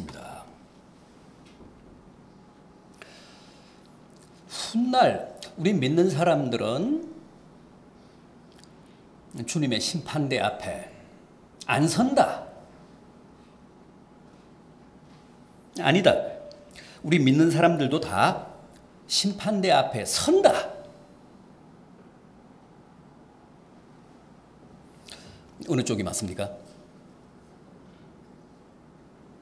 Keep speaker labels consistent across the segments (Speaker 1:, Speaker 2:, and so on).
Speaker 1: 보겠습니다. 훗날 우리 믿는 사람들은 주님의 심판대 앞에 안 선다. 아니다. 우리 믿는 사람들도 다 심판대 앞에 선다. 어느 쪽이 맞습니까?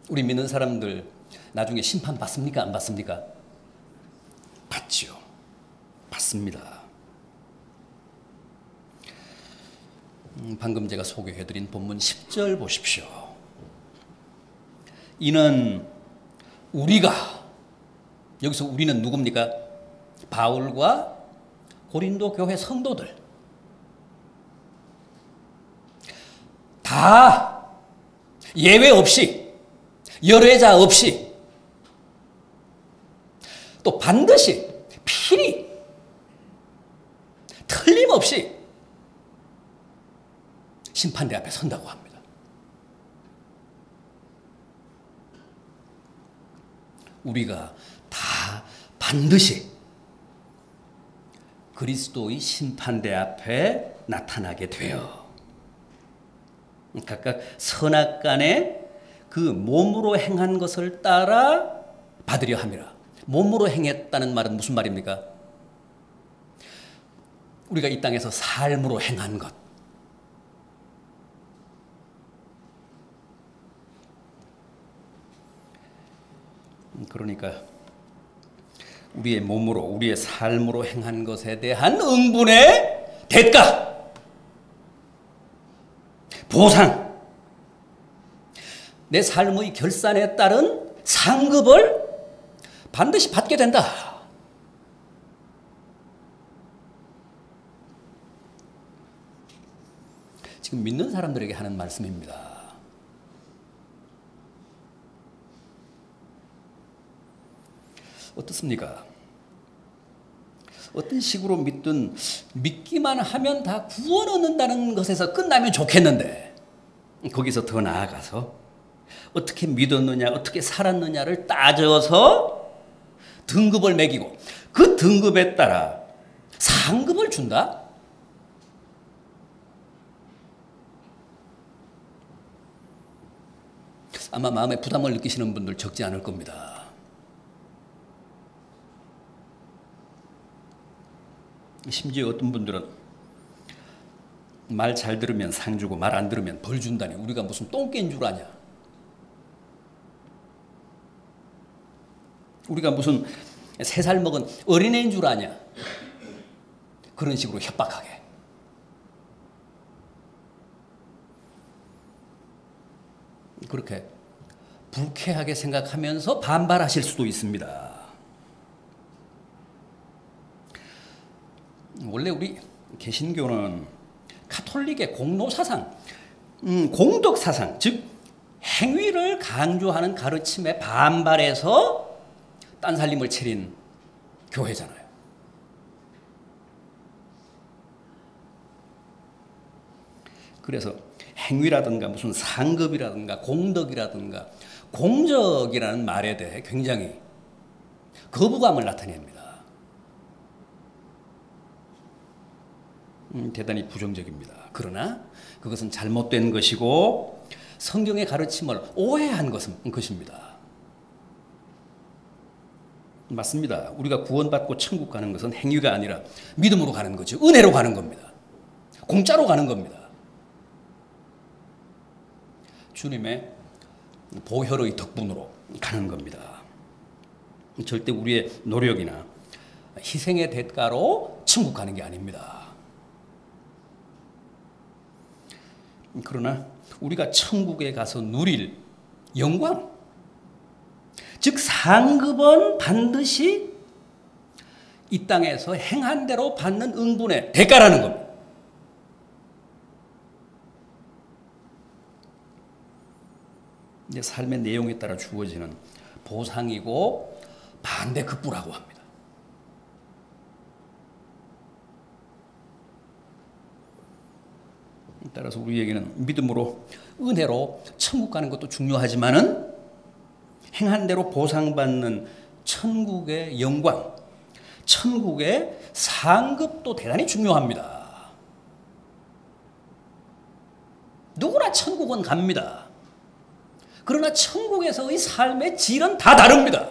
Speaker 1: 우리 믿는 사람들 나중에 심판 받습니까? 안 받습니까? 받지요. 받습니다. 음, 방금 제가 소개해드린 본문 10절 보십시오. 이는 우리가 여기서 우리는 누굽니까? 바울과 고린도 교회 성도들 다 예외 없이 열애자 없이 또 반드시 필히 틀림없이 심판대 앞에 선다고 합니다. 우리가 다 반드시 그리스도의 심판대 앞에 나타나게 되어 각각 선악간에 그 몸으로 행한 것을 따라 받으려 함이라. 몸으로 행했다는 말은 무슨 말입니까? 우리가 이 땅에서 삶으로 행한 것. 그러니까 우리의 몸으로 우리의 삶으로 행한 것에 대한 응분의 대가 보상 내 삶의 결산에 따른 상급을 반드시 받게 된다. 지금 믿는 사람들에게 하는 말씀입니다. 어떻습니까? 어떤 식으로 믿든 믿기만 하면 다 구원 얻는다는 것에서 끝나면 좋겠는데 거기서 더 나아가서 어떻게 믿었느냐, 어떻게 살았느냐를 따져서 등급을 매기고 그 등급에 따라 상급을 준다? 아마 마음에 부담을 느끼시는 분들 적지 않을 겁니다. 심지어 어떤 분들은 말 잘 들으면 상 주고 말 안 들으면 벌 준다니 우리가 무슨 똥개인 줄 아냐? 우리가 무슨 세 살 먹은 어린애인 줄 아냐? 그런 식으로 협박하게. 그렇게 불쾌하게 생각하면서 반발하실 수도 있습니다. 원래 우리 개신교는 카톨릭의 공로 사상, 음, 공덕 사상, 즉 행위를 강조하는 가르침에 반발해서 딴살림을 차린 교회잖아요. 그래서 행위라든가 무슨 상급이라든가 공덕이라든가 공적이라는 말에 대해 굉장히 거부감을 나타냅니다. 음, 대단히 부정적입니다. 그러나 그것은 잘못된 것이고 성경의 가르침을 오해한 것은 것입니다. 맞습니다. 우리가 구원받고 천국 가는 것은 행위가 아니라 믿음으로 가는 거죠. 은혜로 가는 겁니다. 공짜로 가는 겁니다. 주님의 보혈의 덕분으로 가는 겁니다. 절대 우리의 노력이나 희생의 대가로 천국 가는 게 아닙니다. 그러나 우리가 천국에 가서 누릴 영광, 즉 상급은 반드시 이 땅에서 행한 대로 받는 응분의 대가라는 겁니다. 이제 삶의 내용에 따라 주어지는 보상이고 반대급부라고 합니다. 따라서 우리에게는 믿음으로 은혜로 천국 가는 것도 중요하지만은 행한 대로 보상받는 천국의 영광, 천국의 상급도 대단히 중요합니다. 누구나 천국은 갑니다. 그러나 천국에서의 삶의 질은 다 다릅니다.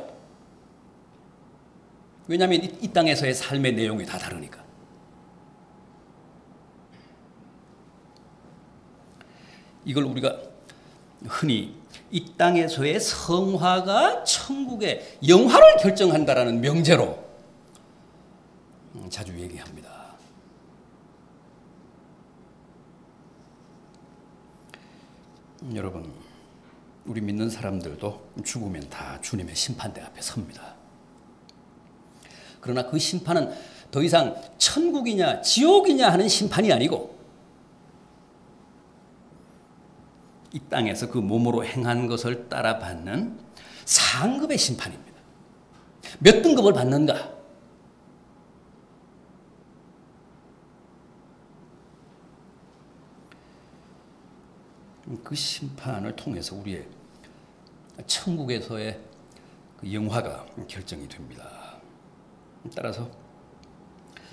Speaker 1: 왜냐하면 이 땅에서의 삶의 내용이 다 다르니까. 이걸 우리가 흔히 이 땅에서의 성화가 천국의 영화를 결정한다라는 명제로 자주 얘기합니다. 여러분, 우리 믿는 사람들도 죽으면 다 주님의 심판대 앞에 섭니다. 그러나 그 심판은 더 이상 천국이냐 지옥이냐 하는 심판이 아니고 이 땅에서 그 몸으로 행한 것을 따라받는 상급의 심판입니다. 몇 등급을 받는가? 그 심판을 통해서 우리의 천국에서의 그 영화가 결정이 됩니다. 따라서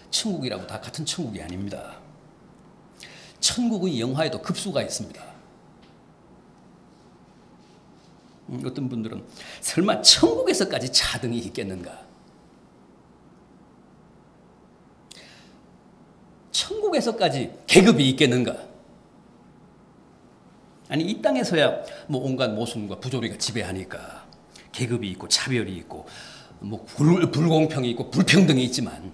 Speaker 1: 천국이라고 다 같은 천국이 아닙니다. 천국의 영화에도 급수가 있습니다. 음, 어떤 분들은 설마 천국에서까지 차등이 있겠는가? 천국에서까지 계급이 있겠는가? 아니 이 땅에서야 뭐 온갖 모순과 부조리가 지배하니까 계급이 있고 차별이 있고 뭐 불, 불공평이 있고 불평등이 있지만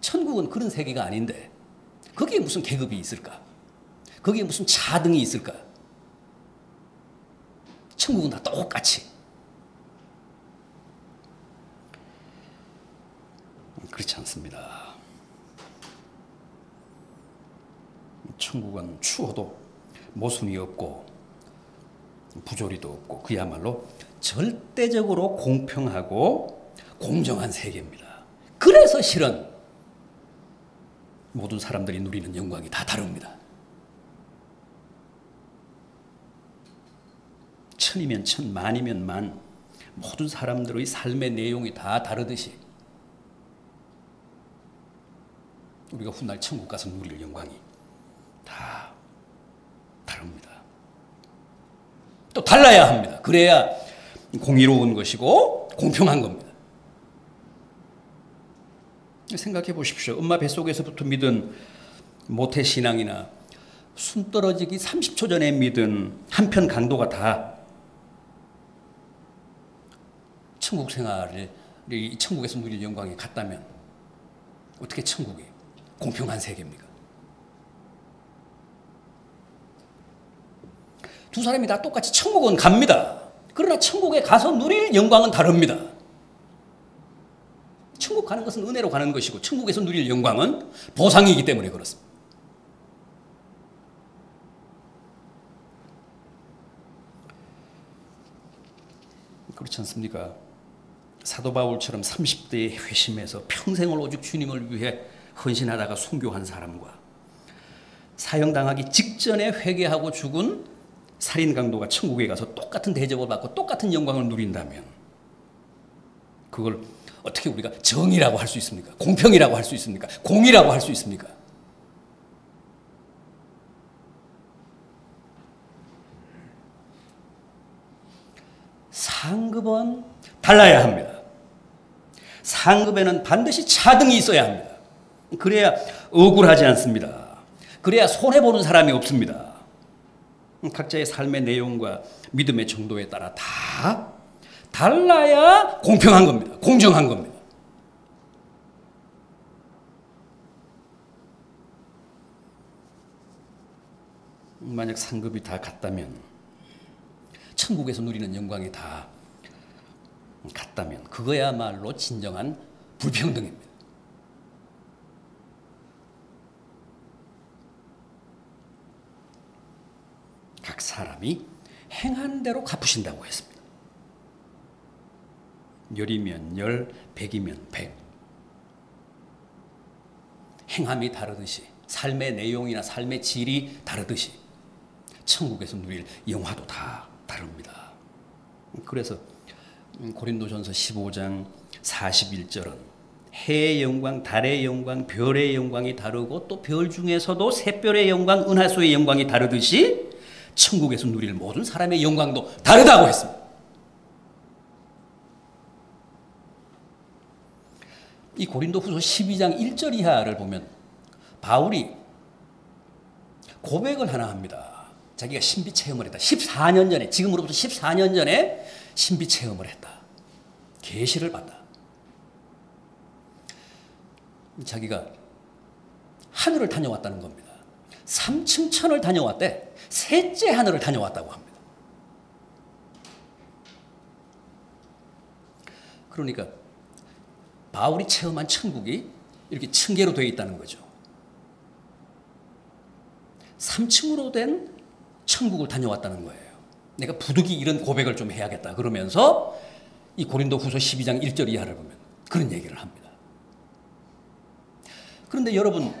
Speaker 1: 천국은 그런 세계가 아닌데 거기에 무슨 계급이 있을까? 거기에 무슨 차등이 있을까? 천국은 다 똑같이. 그렇지 않습니다. 천국은 추워도 모순이 없고 부조리도 없고 그야말로 절대적으로 공평하고 공정한 세계입니다. 그래서 실은 모든 사람들이 누리는 영광이 다 다릅니다. 천이면 천, 만이면 만, 모든 사람들의 삶의 내용이 다 다르듯이 우리가 훗날 천국 가서 누릴 영광이 다 다릅니다. 또 달라야 합니다. 그래야 공의로운 것이고 공평한 겁니다. 생각해 보십시오. 엄마 뱃속에서부터 믿은 모태 신앙이나 숨 떨어지기 30초 전에 믿은 한편 강도가 다 천국 생활을 천국에서 누릴 영광이 같다면 어떻게 천국이 공평한 세계입니까? 두 사람이 다 똑같이 천국은 갑니다. 그러나 천국에 가서 누릴 영광은 다릅니다. 천국 가는 것은 은혜로 가는 것이고 천국에서 누릴 영광은 보상이기 때문에 그렇습니다. 그렇지 않습니까? 사도 바울처럼 30대에 회심해서 평생을 오직 주님을 위해 헌신하다가 순교한 사람과 사형당하기 직전에 회개하고 죽은 살인 강도가 천국에 가서 똑같은 대접을 받고 똑같은 영광을 누린다면 그걸 어떻게 우리가 정의라고 할 수 있습니까? 공평이라고 할 수 있습니까? 공의라고 할 수 있습니까? 상급은 달라야 합니다. 상급에는 반드시 차등이 있어야 합니다. 그래야 억울하지 않습니다. 그래야 손해보는 사람이 없습니다. 각자의 삶의 내용과 믿음의 정도에 따라 다 달라야 공평한 겁니다. 공정한 겁니다. 만약 상급이 다 같다면 천국에서 누리는 영광이 다 같다면 그거야말로 진정한 불평등입니다. 각 사람이 행한 대로 갚으신다고 했습니다. 열이면 열, 백이면 백. 행함이 다르듯이 삶의 내용이나 삶의 질이 다르듯이 천국에서 누릴 영화도 다 다릅니다. 그래서 음, 고린도전서 15장 41절은 해의 영광, 달의 영광, 별의 영광이 다르고 또 별 중에서도 샛별의 영광, 은하수의 영광이 다르듯이 천국에서 누릴 모든 사람의 영광도 다르다고 했습니다. 이 고린도 후서 12장 1절 이하를 보면 바울이 고백을 하나 합니다. 자기가 신비 체험을 했다. 14년 전에, 지금으로부터 14년 전에 신비 체험을 했다. 계시를 받다. 자기가 하늘을 다녀왔다는 겁니다. 3층 천을 다녀왔대. 셋째 하늘을 다녀왔다고 합니다. 그러니까 바울이 체험한 천국이 이렇게 층계로 되어 있다는 거죠. 3층으로 된 천국을 다녀왔다는 거예요. 내가 부득이 이런 고백을 좀 해야겠다. 그러면서 이 고린도 후서 12장 1절 이하를 보면 그런 얘기를 합니다. 그런데 여러분,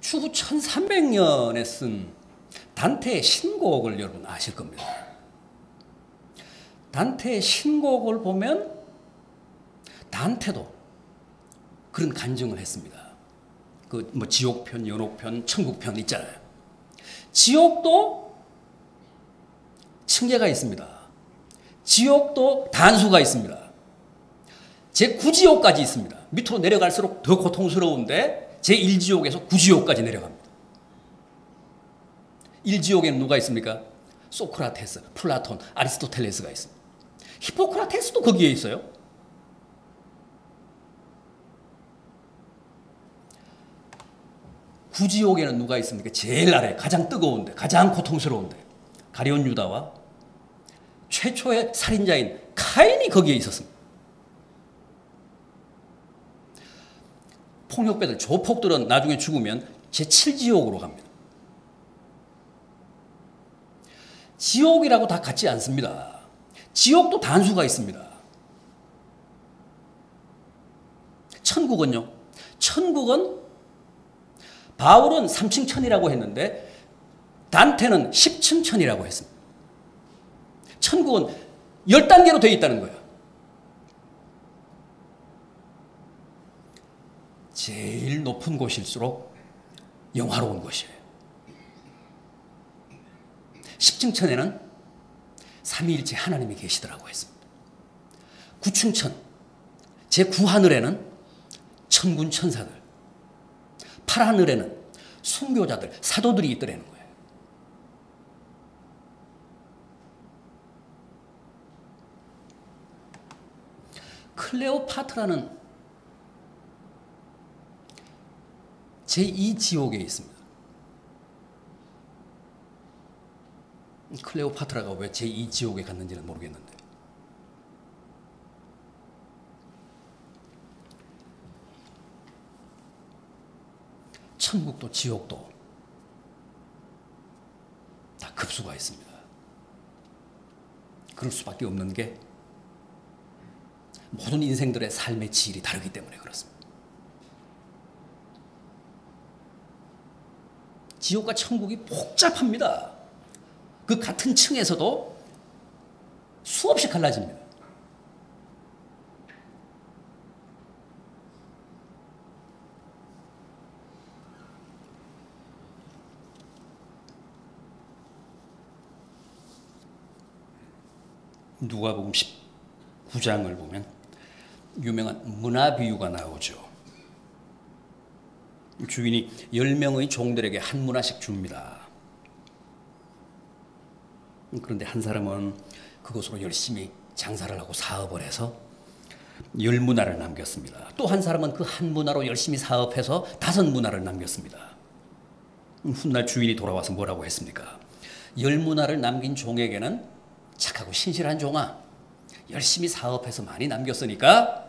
Speaker 1: 추후 1300년에 쓴 단테의 신곡을 여러분 아실 겁니다. 단테의 신곡을 보면 단테도 그런 간증을 했습니다. 그 뭐 지옥편, 연옥편, 천국편 있잖아요. 지옥도 층계가 있습니다. 지옥도 단수가 있습니다. 제 9지옥까지 있습니다. 밑으로 내려갈수록 더 고통스러운데 제 1지옥에서 9지옥까지 내려갑니다. 1지옥에는 누가 있습니까? 소크라테스, 플라톤, 아리스토텔레스가 있습니다. 히포크라테스도 거기에 있어요. 구지옥에는 누가 있습니까? 제일 아래, 가장 뜨거운데, 가장 고통스러운데. 가리온 유다와 최초의 살인자인 카인이 거기에 있었습니다. 폭력배들, 조폭들은 나중에 죽으면 제7지옥으로 갑니다. 지옥이라고 다 같지 않습니다. 지옥도 단수가 있습니다. 천국은요? 천국은 바울은 3층 천이라고 했는데 단테는 10층 천이라고 했습니다. 천국은 10단계로 되어 있다는 거예요. 제일 높은 곳일수록 영화로운 곳이에요. 10층 천에는 삼위일체 하나님이 계시더라고 했습니다. 9층 천, 제 9하늘에는 천군 천사들, 팔하늘에는 순교자들, 사도들이 있더라는 거예요. 클레오파트라는 제2지옥에 있습니다. 클레오파트라가 왜 제2지옥에 갔는지는 모르겠는데. 천국도 지옥도 다 급수가 있습니다. 그럴 수밖에 없는 게 모든 인생들의 삶의 질이 다르기 때문에 그렇습니다. 지옥과 천국이 복잡합니다. 그 같은 층에서도 수없이 갈라집니다. 누가복음 19장을 보면 유명한 문화 비유가 나오죠. 주인이 10명의 종들에게 한 문화씩 줍니다. 그런데 한 사람은 그것으로 열심히 장사를 하고 사업을 해서 열 문화를 남겼습니다. 또 한 사람은 그 한 문화로 열심히 사업해서 다섯 문화를 남겼습니다. 훗날 주인이 돌아와서 뭐라고 했습니까? 열 문화를 남긴 종에게는 착하고 신실한 종아, 열심히 사업해서 많이 남겼으니까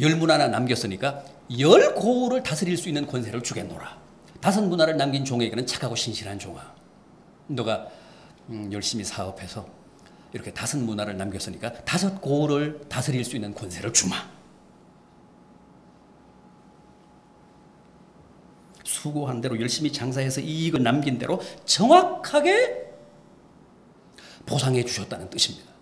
Speaker 1: 열 문화나 남겼으니까 열 고을을 다스릴 수 있는 권세를 주겠노라. 다섯 문화를 남긴 종에게는 착하고 신실한 종아. 너가 음, 열심히 사업해서 이렇게 다섯 문화를 남겼으니까 다섯 고을을 다스릴 수 있는 권세를 주마. 수고한 대로 열심히 장사해서 이익을 남긴 대로 정확하게 보상해 주셨다는 뜻입니다.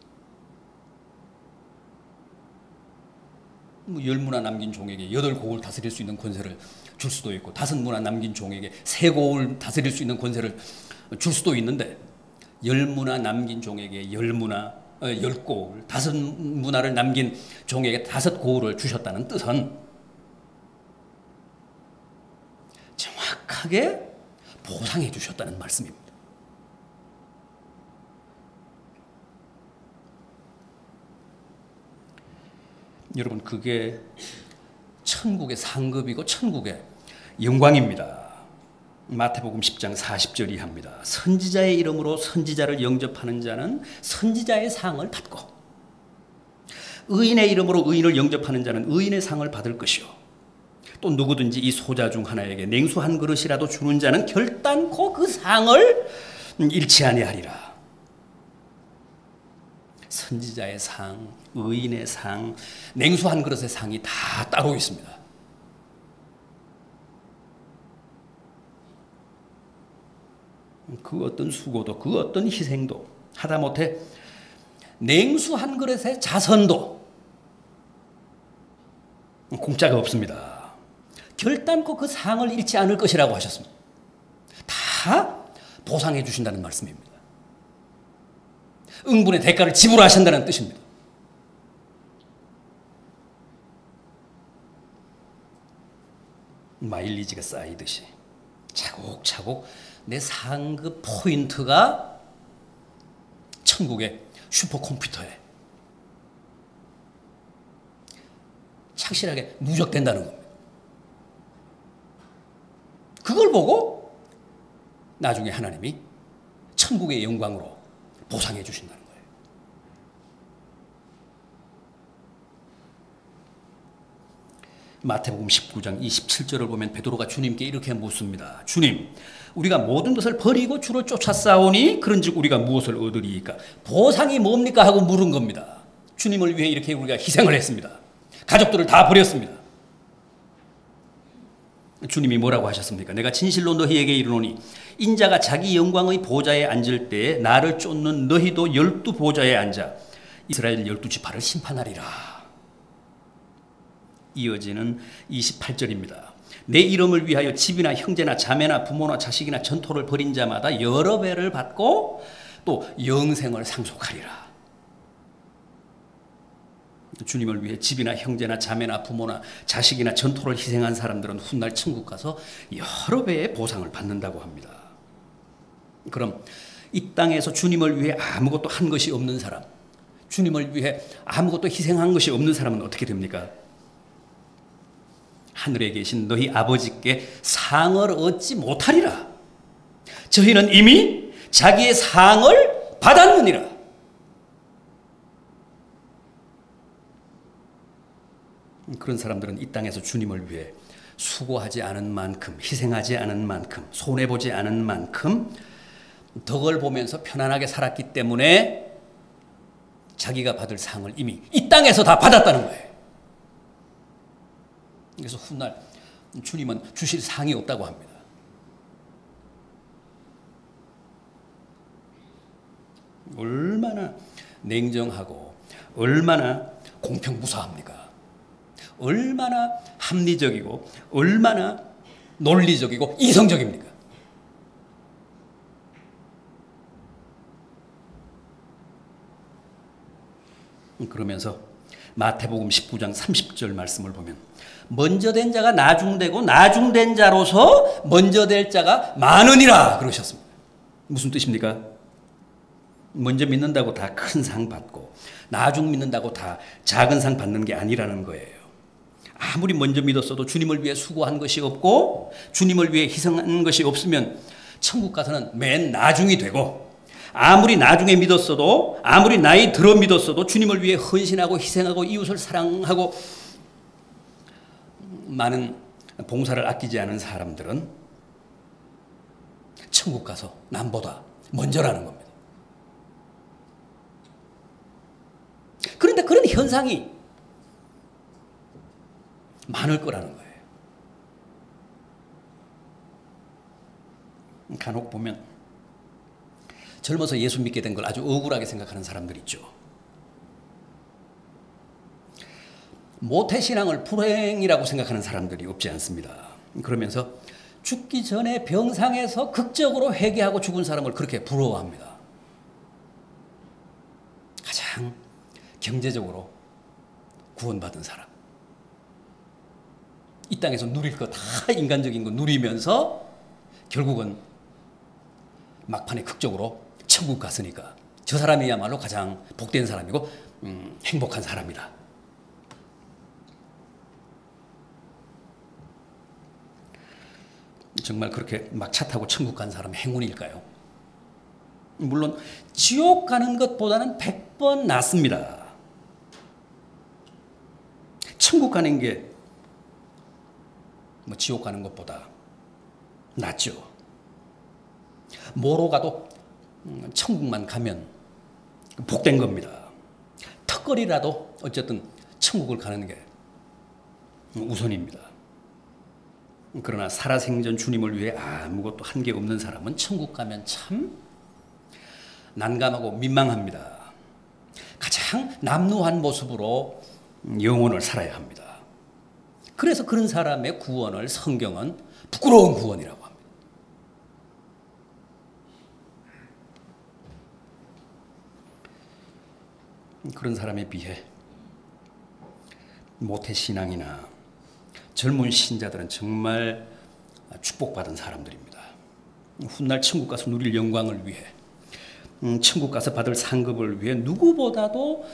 Speaker 1: 열 문화 남긴 종에게 여덟 곡을 다스릴 수 있는 권세를 줄 수도 있고 다섯 문화 남긴 종에게 세 곡을 다스릴 수 있는 권세를 줄 수도 있는데 열 문화 남긴 종에게 열 문화 어, 열 곡을 다섯 문화를 남긴 종에게 다섯 곡을 주셨다는 뜻은 정확하게 보상해 주셨다는 말씀입니다. 여러분 그게 천국의 상급이고 천국의 영광입니다. 마태복음 10장 40절 이 합니다. 선지자의 이름으로 선지자를 영접하는 자는 선지자의 상을 받고 의인의 이름으로 의인을 영접하는 자는 의인의 상을 받을 것이요. 또 누구든지 이 소자 중 하나에게 냉수 한 그릇이라도 주는 자는 결단코 그 상을 잃지 아니하리라. 선지자의 상, 의인의 상, 냉수 한 그릇의 상이 다 따로 있습니다. 그 어떤 수고도, 그 어떤 희생도, 하다못해 냉수 한 그릇의 자선도 공짜가 없습니다. 결단코 그 상을 잃지 않을 것이라고 하셨습니다. 다 보상해 주신다는 말씀입니다. 응분의 대가를 지불하신다는 뜻입니다. 마일리지가 쌓이듯이 차곡차곡 내 상급 포인트가 천국의 슈퍼컴퓨터에 착실하게 누적된다는 겁니다. 그걸 보고 나중에 하나님이 천국의 영광으로 보상해 주신다는 거예요. 마태복음 19장 27절을 보면 베드로가 주님께 이렇게 묻습니다. 주님, 우리가 모든 것을 버리고 주를 쫓아싸오니 그런즉 우리가 무엇을 얻으리이까? 보상이 뭡니까 하고 물은 겁니다. 주님을 위해 이렇게 우리가 희생을 했습니다. 가족들을 다 버렸습니다. 주님이 뭐라고 하셨습니까? 내가 진실로 너희에게 이르노니 인자가 자기 영광의 보좌에 앉을 때에 나를 쫓는 너희도 열두 보좌에 앉아 이스라엘 열두 지파를 심판하리라. 이어지는 28절입니다. 내 이름을 위하여 집이나 형제나 자매나 부모나 자식이나 전토를 벌인 자마다 여러 배를 받고 또 영생을 상속하리라. 주님을 위해 집이나 형제나 자매나 부모나 자식이나 전토를 희생한 사람들은 훗날 천국 가서 여러 배의 보상을 받는다고 합니다. 그럼 이 땅에서 주님을 위해 아무것도 한 것이 없는 사람, 주님을 위해 아무것도 희생한 것이 없는 사람은 어떻게 됩니까? 하늘에 계신 너희 아버지께 상을 얻지 못하리라. 저희는 이미 자기의 상을 받았느니라. 그런 사람들은 이 땅에서 주님을 위해 수고하지 않은 만큼, 희생하지 않은 만큼, 손해보지 않은 만큼 덕을 보면서 편안하게 살았기 때문에 자기가 받을 상을 이미 이 땅에서 다 받았다는 거예요. 그래서 훗날 주님은 주실 상이 없다고 합니다. 얼마나 냉정하고 얼마나 공평무사합니까? 얼마나 합리적이고 얼마나 논리적이고 이성적입니까? 그러면서 마태복음 19장 30절 말씀을 보면 먼저 된 자가 나중되고 나중된 자로서 먼저 될 자가 많으니라 그러셨습니다. 무슨 뜻입니까? 먼저 믿는다고 다 큰 상 받고 나중 믿는다고 다 작은 상 받는 게 아니라는 거예요. 아무리 먼저 믿었어도 주님을 위해 수고한 것이 없고 주님을 위해 희생한 것이 없으면 천국 가서는 맨 나중이 되고 아무리 나중에 믿었어도 아무리 나이 들어 믿었어도 주님을 위해 헌신하고 희생하고 이웃을 사랑하고 많은 봉사를 아끼지 않은 사람들은 천국 가서 남보다 먼저라는 겁니다. 그런데 그런 현상이 많을 거라는 거예요. 간혹 보면 젊어서 예수 믿게 된 걸 아주 억울하게 생각하는 사람들 있죠. 모태신앙을 불행이라고 생각하는 사람들이 없지 않습니다. 그러면서 죽기 전에 병상에서 극적으로 회개하고 죽은 사람을 그렇게 부러워합니다. 가장 경제적으로 구원받은 사람. 이 땅에서 누릴 거 다 인간적인 거 누리면서 결국은 막판에 극적으로 천국 갔으니까 저 사람이야말로 가장 복된 사람이고 음, 행복한 사람이다. 정말 그렇게 막 차 타고 천국 간 사람 행운일까요? 물론 지옥 가는 것보다는 100번 낫습니다. 천국 가는 게 뭐 지옥 가는 것보다 낫죠. 뭐로 가도 음, 천국만 가면 복된 겁니다. 턱걸이라도 어쨌든 천국을 가는 게 우선입니다. 그러나 살아생전 주님을 위해 아무것도 한 게 없는 사람은 천국 가면 참 난감하고 민망합니다. 가장 남루한 모습으로 영혼을 살아야 합니다. 그래서 그런 사람의 구원을 성경은 부끄러운 구원이라고 합니다. 그런 사람에 비해 모태신앙이나 젊은 신자들은 정말 축복받은 사람들입니다. 훗날 천국 가서 누릴 영광을 위해 음, 천국 가서 받을 상급을 위해 누구보다도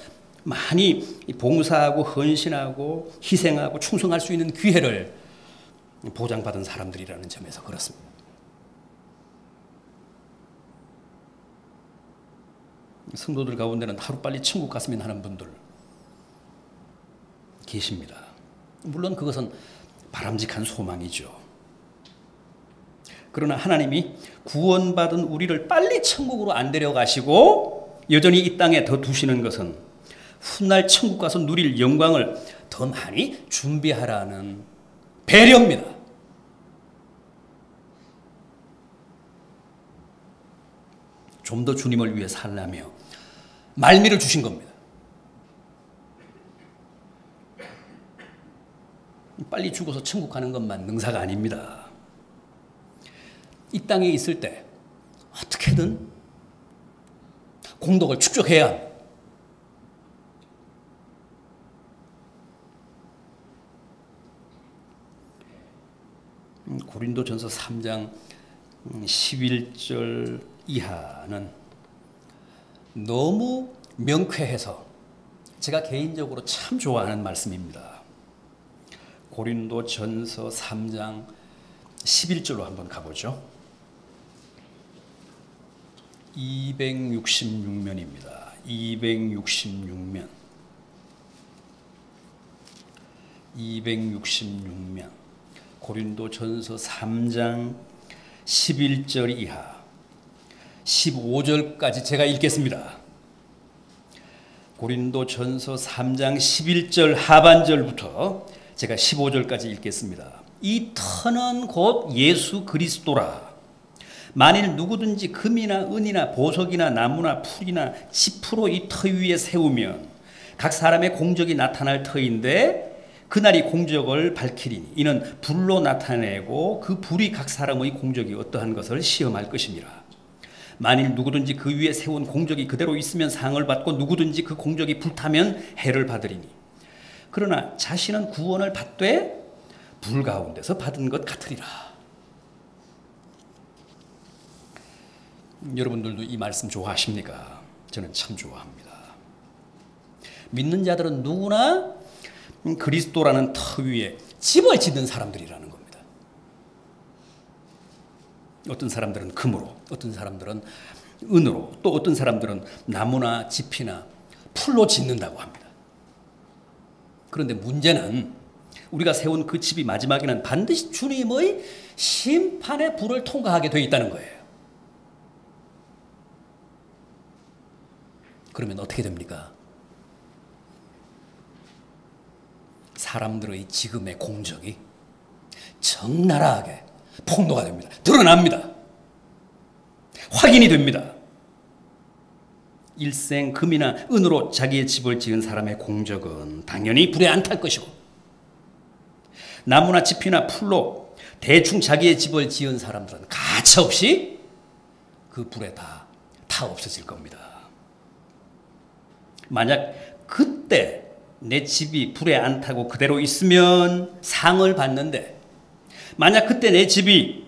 Speaker 1: 많이 봉사하고 헌신하고 희생하고 충성할 수 있는 기회를 보장받은 사람들이라는 점에서 그렇습니다. 성도들 가운데는 하루빨리 천국 갔으면 하는 분들 계십니다. 물론 그것은 바람직한 소망이죠. 그러나 하나님이 구원받은 우리를 빨리 천국으로 안 데려가시고 여전히 이 땅에 더 두시는 것은 훗날 천국 가서 누릴 영광을 더 많이 준비하라는 배려입니다. 좀 더 주님을 위해 살라며 말미를 주신 겁니다. 빨리 죽어서 천국 가는 것만 능사가 아닙니다. 이 땅에 있을 때 어떻게든 공덕을 축적해야 합니다. 음, 고린도전서 3장 11절 음, 이하는 너무 명쾌해서 제가 개인적으로 참 좋아하는 말씀입니다. 고린도 전서 3장 11절로 한번 가보죠. 266면입니다. 266면. 266면. 고린도 전서 3장 11절 이하 15절까지 제가 읽겠습니다. 고린도 전서 3장 11절 하반절부터 제가 15절까지 읽겠습니다. 이 터는 곧 예수 그리스도라. 만일 누구든지 금이나 은이나 보석이나 나무나 풀이나 지푸로 이 터 위에 세우면 각 사람의 공적이 나타날 터인데 그날이 공적을 밝히리니 이는 불로 나타내고 그 불이 각 사람의 공적이 어떠한 것을 시험할 것입니다. 만일 누구든지 그 위에 세운 공적이 그대로 있으면 상을 받고 누구든지 그 공적이 불타면 해를 받으리니 그러나 자신은 구원을 받되 불 가운데서 받은 것 같으리라. 여러분들도 이 말씀 좋아하십니까? 저는 참 좋아합니다. 믿는 자들은 누구나 그리스도라는 터 위에 집을 짓는 사람들이라는 겁니다. 어떤 사람들은 금으로, 어떤 사람들은 은으로, 또 어떤 사람들은 나무나 집이나 풀로 짓는다고 합니다. 그런데 문제는 우리가 세운 그 집이 마지막에는 반드시 주님의 심판의 불을 통과하게 되어 있다는 거예요. 그러면 어떻게 됩니까? 사람들의 지금의 공적이 적나라하게 폭로가 됩니다. 드러납니다. 확인이 됩니다. 일생 금이나 은으로 자기의 집을 지은 사람의 공적은 당연히 불에 안 탈 것이고 나무나 짚이나 풀로 대충 자기의 집을 지은 사람들은 가차없이 그 불에 다, 타 없어질 겁니다. 만약 그때 내 집이 불에 안 타고 그대로 있으면 상을 받는데 만약 그때 내 집이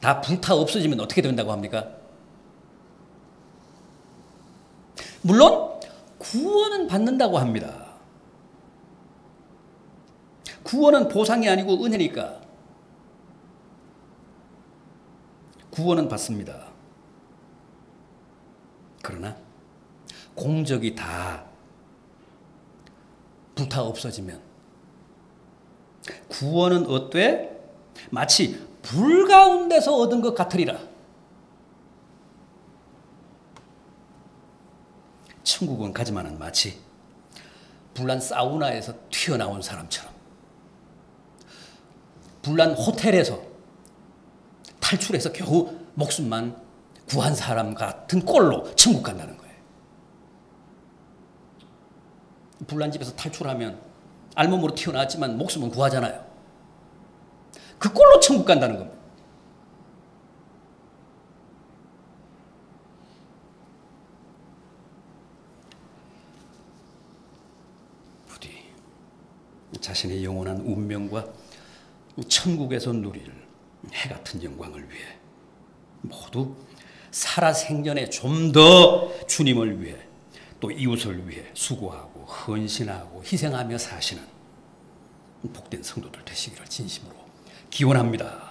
Speaker 1: 다 불타 없어지면 어떻게 된다고 합니까? 물론 구원은 받는다고 합니다. 구원은 보상이 아니고 은혜니까 구원은 받습니다. 그러나 공적이 다 불타 없어지면 구원은 어때? 마치 불 가운데서 얻은 것 같으리라. 천국은 가지만은 마치 불난 사우나에서 튀어나온 사람처럼 불난 호텔에서 탈출해서 겨우 목숨만 구한 사람 같은 꼴로 천국 간다는 거예요. 불난 집에서 탈출하면 알몸으로 튀어나왔지만 목숨은 구하잖아요. 그 꼴로 천국 간다는 겁니다. 부디 자신의 영원한 운명과 천국에서 누릴 해 같은 영광을 위해 모두 살아생전에 좀 더 주님을 위해 또 이웃을 위해 수고하고 헌신하고 희생하며 사시는 복된 성도들 되시기를 진심으로 기원합니다.